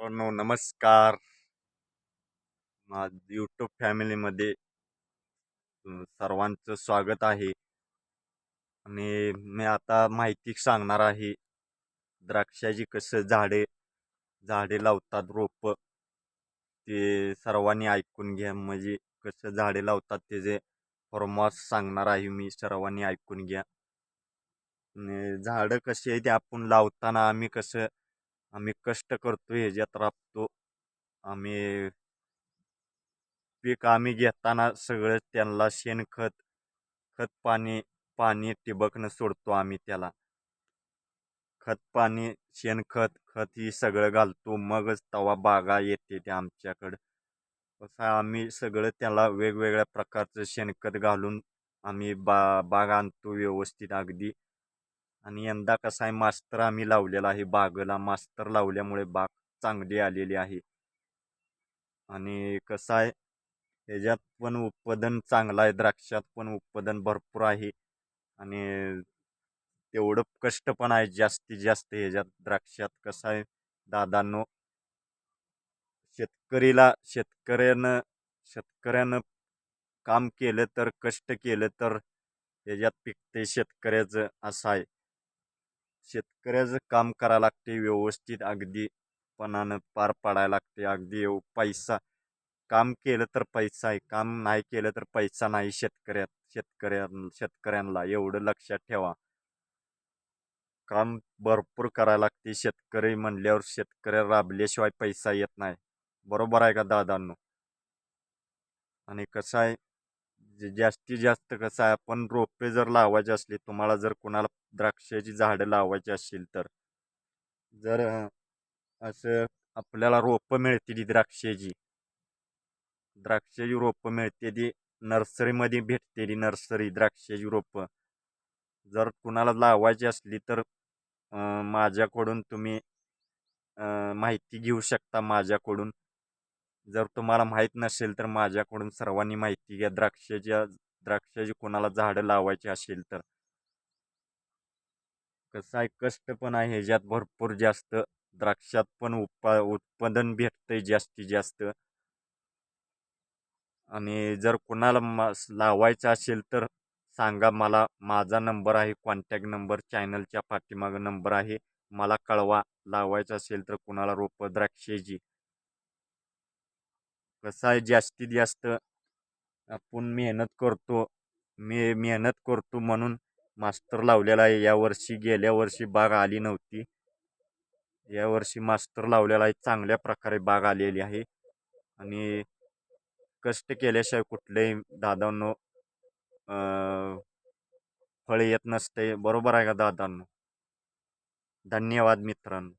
मित्रांनो नमस्कार. माझ यूट्यूब फॅमिलीमध्ये सर्वांचं स्वागत आहे. आणि मी आता माहिती सांगणार आहे द्राक्षाची कसं झाडे झाडे लावतात रोप. ते सर्वांनी ऐकून घ्या. म्हणजे कसं झाडे लावतात त्याचे फॉर्मॉस सांगणार आहे मी. सर्वांनी ऐकून घ्या. आणि झाडं कशी आहे ते आपण लावताना आम्ही कसं आम्ही कष्ट करतो ह्याच्यात राबतो. आम्ही पीक आम्ही घेताना सगळं त्यांना शेणखत खत पाणी पाणी ठिबकनं सोडतो आम्ही त्याला. खत पाणी शेणखत खत ही सगळं घालतो. मगच तवा बागा येते ते आमच्याकडं. तसं आम्ही सगळं त्याला वेगवेगळ्या प्रकारचं शेणखत घालून आम्ही बा बाग आणतो व्यवस्थित अगदी. आणि यंदा कसं आहे मास्तर आम्ही लावलेला आहे बागेला. मास्तर लावल्यामुळे बाग चांगली आलेली आहे. आणि कसं आहे ह्याच्यात पण उत्पादन चांगलं आहे द्राक्षात पण उत्पादन भरपूर आहे. आणि तेवढं कष्ट पण आहे जास्तीत जास्त ह्याच्यात द्राक्षात. कसं आहे दादांनो शेतकरीला शेतकऱ्यानं शेतकऱ्यानं काम केलं तर कष्ट केलं तर ह्याच्यात पिकते शेतकऱ्याचं असं आहे. शेतकऱ्याचं काम करावं लागते व्यवस्थित अगदी पणानं पार पाडायला लागते. अगदी एव- पैसा काम केलं तर पैसा आहे काम नाही केलं तर पैसा नाही शेतकऱ्यात शेतकऱ्या शेतकऱ्यांना एवढं लक्षात ठेवा. काम भरपूर करायला लागते. शेतकरी म्हणल्यावर शेतकऱ्या राबल्याशिवाय पैसा येत नाही. बरोबर आहे का दादांनो? आणि कसं आहे जे जास्तीत जास्त कसं आहे आपण रोपे जर लावायचे असले तुम्हाला जर कोणाला द्राक्षाची झाडं लावायची असतील तर. जर असं आपल्याला रोपं मिळतील द्राक्षाची. द्राक्षाची रोपं मिळते ती नर्सरीमध्ये भेटते ती नर्सरी द्राक्षाची रोपं. जर कुणाला लावायची असली तर माझ्याकडून तुम्ही माहिती घेऊ शकता माझ्याकडून. जर तुम्हाला माहीत नसेल तर माझ्याकडून सर्वांनी माहिती घ्या द्राक्षाच्या द्राक्षाची कोणाला झाडं लावायची असेल तर. कसं आहे कष्ट पण आहे ह्याच्यात भरपूर जास्त. द्राक्षात पण उत्पा उत्पादन भेटतंय जास्तीत जास्त. आणि जर कोणाला मा लावायचं असेल तर सांगा मला. माझा नंबर आहे कॉन्टॅक्ट नंबर चॅनलच्या पाठीमागं नंबर आहे. मला कळवा. लावायचं असेल तर कुणाला रोपं द्राक्षेची. कसं आहे जास्तीत जास्त आपण मेहनत करतो. मे मेहनत करतो म्हणून मास्तर लावलेला आहे. यावर्षी गेल्या वर्षी बाग आली नव्हती. यावर्षी मास्तर लावलेला आहे. चांगल्या प्रकारे बाग आलेली आहे. आणि कष्ट केल्याशिवाय कुठलेही दादांनो फळ येत नसते. बरोबर आहे का दादांनो? धन्यवाद मित्रांनो.